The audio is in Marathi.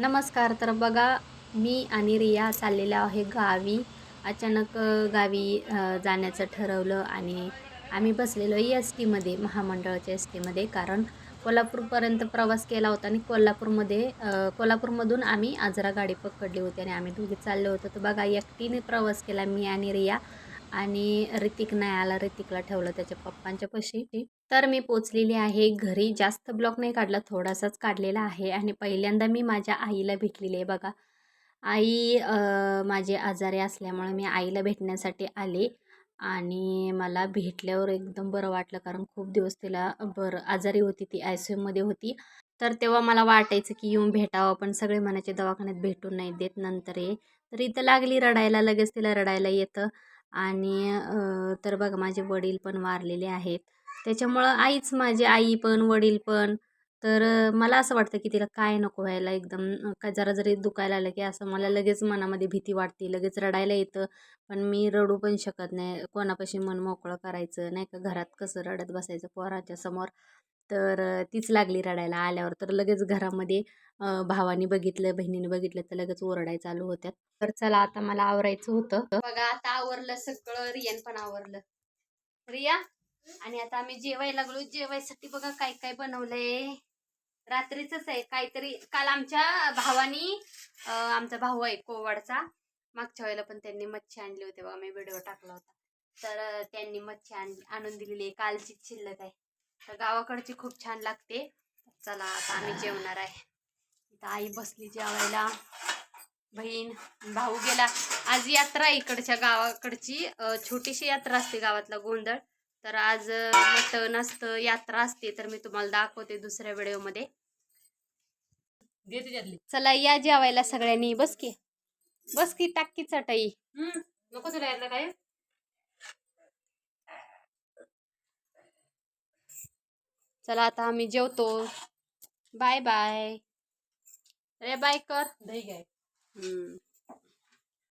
नमस्कार तर बघा मी आणि रिया चाललेलो आहे गावी. अचानक गावी जाण्याचं ठरवलं आणि आम्ही बसलेलो एस टीमध्ये महामंडळाच्या एस टीमध्ये कारण कोल्हापूरपर्यंत प्रवास केला होता आणि कोल्हापूरमध्ये कोल्हापूरमधून आम्ही आजरा गाडी पकडली होती आणि आम्ही दोघे चाललो होतो. तर बघा एकटीने प्रवास केला मी आणि रिया. आणि ऋतिक नाही आला. ऋतिकला ठेवलं त्याच्या पप्पांच्या पशी. तर मी पोचलेली आहे. घरी जास्त ब्लॉक नाही काढला थोडासाच काढलेला आहे आणि पहिल्यांदा मी माझ्या आईला भेटलेली आहे बघा. आई माझे आजारी असल्यामुळे मी आईला भेटण्यासाठी आले आणि मला भेटल्यावर एकदम बरं वाटलं कारण खूप दिवस तिला बरं आजारी होती ती आय सी यूमध्ये होती. तर तेव्हा मला वाटायचं की येऊन भेटावं पण सगळे म्हणायचे दवाखान्यात भेटून नाही देत नंतर ये. तर इथं लागली रडायला लगेच तिला रडायला येतं. आणि तर बघा माझे वडील पण वारलेले आहेत. त्याच्यामुळं आईच माझी आई पण वडील पण. तर मला असं वाटतं की तिला काय नको व्हायला एकदम काय जरा जरी दुखायला आलं की असं मला लगेच मनामध्ये भीती वाटते लगेच रडायला येतं. पण मी रडू पण शकत नाही. कोणापाशी मन मोकळं करायचं नाही का? घरात कसं रडत बसायचं पोराच्या समोर. तर तीच लागली रडायला. आल्यावर तर लगेच घरामध्ये अ, भावानी बघितलं बहिणीने बघितलं तर लगेच ओरडाय चालू होत्या तर चला आता मला आवरायचं होतं. बघा आता आवरलं सगळं रियान पण आवरलं. रिया आणि आता आम्ही जेवायला लागलो जेवायसाठी बघा काय काय बनवलंय. रात्रीच आहे. काहीतरी काल आमच्या भावानी आमचा भाऊ आहे कोवाडचा. मागच्या वेळेला पण त्यांनी मच्छी आणली होती बघा. मी व्हिडिओ टाकला होता. तर त्यांनी मच्छी आणून दिलेली आहे. कालचीच शिल्लक आहे. तर गावाकडची खूप छान लागते. चला आता आम्ही जेवणार आहे. इथं आई बसली जेवायला. बहीण भाऊ गेला. आज यात्रा इकडच्या गावाकडची. छोटीशी यात्रा असते गावातला गोंधळ. तर आज मटण असतं यात्रा असते. तर मी तुम्हाला दाखवते दुसऱ्या व्हिडिओमध्ये. चला या जेवायला सगळ्यांनी. बस की. बस की टाकी चटई. नको तुला काय? चला आता आम्ही जेवतो. बाय बाय रे बाय कर. दही हम्म.